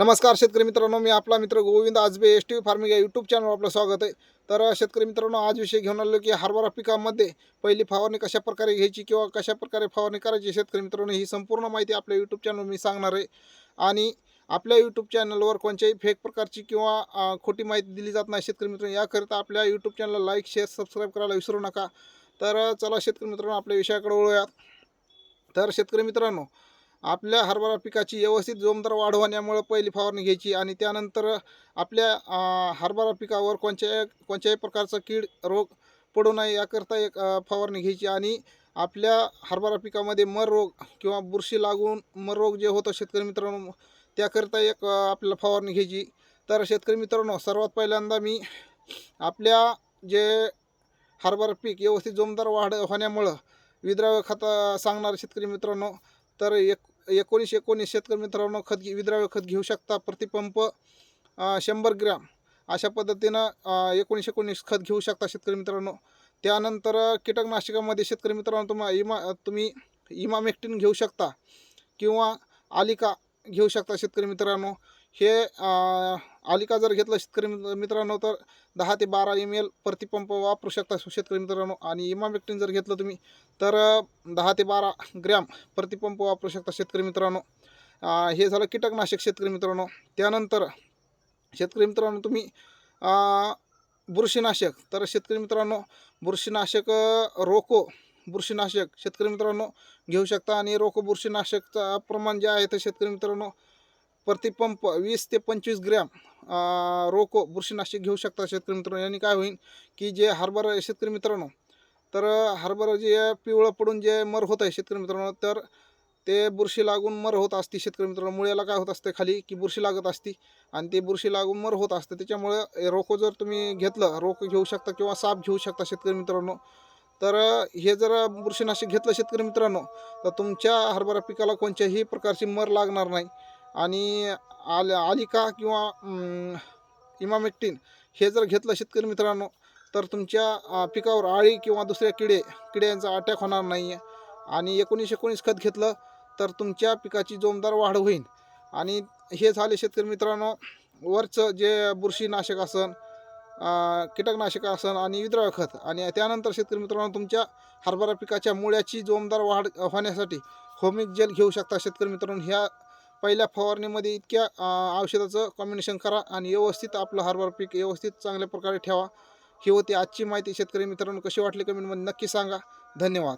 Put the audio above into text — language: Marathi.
नमस्कार शेतकरी मित्रांनो. मी आपला मित्र Govind Ajbe S T V farming या यूट्यूब चॅनलवर आपलं स्वागत आहे. तर शेतकरी मित्रांनो आज विषय घेऊन आलो की हरभरा पिकामध्ये पहिली फवारणी कशा प्रकारे घ्यायची किंवा कशा प्रकारे फवारणी करायची शेतकरी मित्रांनो ही संपूर्ण माहिती आपल्या यूट्यूब चॅनलवर मी सांगणार आहे. आणि आपल्या यूट्यूब चॅनलवर कोणत्याही फेक प्रकारची किंवा खोटी माहिती दिली जात नाही शेतकरी मित्रांनो. याकरिता आपल्या यूट्यूब चॅनलला लाईक शेअर सबस्क्राईब करायला विसरू नका. तर चला शेतकरी मित्रांनो आपल्या विषयाकडे वळूयात. तर शेतकरी मित्रांनो आपल्या हरभरा पिकाची व्यवस्थित जोमदार वाढ होण्यामुळं पहिली फवारणी घ्यायची आणि त्यानंतर आपल्या हरभरा पिकावर कोणत्याही कोणत्याही प्रकारचा कीड रोग पडू नये याकरता एक फवारणी घ्यायची आणि आपल्या हरभरा पिकामध्ये मर रोग किंवा बुरशी लागून मर रोग जे होतं शेतकरी मित्रांनो त्याकरता एक आपल्याला फवारणी घ्यायची. तर शेतकरी मित्रांनो सर्वात पहिल्यांदा मी आपल्या जे हरभरा पीक व्यवस्थित जोमदार वाढ होण्यामुळं विद्राव्य खत सांगणारे शेतकरी मित्रांनो तर एक एकोणीस एकोणीस शेतकरी मित्रांनो खत घे- विद्राव्य खत घेऊ शकता. प्रतिपंप शंभर ग्रॅम. अशा पद्धतीनं एकोणीस एकोणीस खत घेऊ शकता शेतकरी मित्रांनो. त्यानंतर कीटकनाशकामध्ये शेतकरी मित्रांनो तुम्हा इमा तुम्ही इमामेक्टिन घेऊ शकता किंवा आलिका घेऊ शकता शेतकरी मित्रांनो. हे आलिका जर घेतलं शेतकरी मित्र- मित्रांनो तर दहा ते बारा एम एल प्रतिपंप वापरू शकता शेतकरी मित्रांनो. आणि इमामेक्टिन जर घेतलं तुम्ही तर दहा ते बारा ग्रॅम प्रतिपंप वापरू शकता शेतकरी मित्रांनो. हे झालं कीटकनाशक शेतकरी मित्रांनो. त्यानंतर शेतकरी मित्रांनो तुम्ही बुरशीनाशक तर शेतकरी मित्रांनो बुरशीनाशक रोको बुरशीनाशक शेतकरी मित्रांनो घेऊ शकता. आणि रोको बुरशीनाशकचं प्रमाण जे आहे ते शेतकरी मित्रांनो प्रतिपंप वीस ते पंचवीस ग्रॅम रोको बुरशीनाशक घेऊ शकता शेतकरी मित्रांनो. यांनी काय होईल की जे हरभरा शेतकरी मित्रांनो तर हरभरा जे पिवळं पडून जे मर होत आहे शेतकरी मित्रांनो तर ते बुरशी लागून मर होत असते शेतकरी मित्रांनो. मुळ्याला काय होत असते खाली की बुरशी लागत असते आणि ते बुरशी लागून मर होत असते. त्याच्यामुळे रोको जर तुम्ही घेतलं रोको घेऊ शकता किंवा साप घेऊ शकता शेतकरी मित्रांनो तर हे जर बुरशीनाशक घेतलं शेतकरी मित्रांनो तर तुमच्या हरभरा पिकाला कोणत्याही प्रकारची मर लागणार नाही. आणि आल आलिका किंवा इमामेट्टीन हे जर घेतलं शेतकरी मित्रांनो तर तुमच्या पिकावर आळी किंवा दुसऱ्या किडे किड्यांचा अटॅक होणार नाही आहे आणि एकोणीस एकोणीस खत घेतलं तर तुमच्या पिकाची जोमदार वाढ होईल. आणि हे झाले शेतकरी मित्रांनो वरचं जे बुरशीनाशक असन कीटकनाशक असन आणि विद्राव्य खत. आणि त्यानंतर शेतकरी मित्रांनो तुमच्या हरभरा पिकाच्या मुळ्याची जोमदार वाढ होण्यासाठी होमिक जेल घेऊ शकता शेतकरी मित्रांनो. ह्या पहिल्या फवारणीमध्ये इतक्या औषधाचं कॉम्बिनेशन करा आणि व्यवस्थित आपलं हरभर पीक व्यवस्थित चांगल्या प्रकारे ठेवा. ही होती आजची माहिती. शेतकरी मित्रांनो कशी वाटली कमेंटमध्ये नक्की सांगा. धन्यवाद.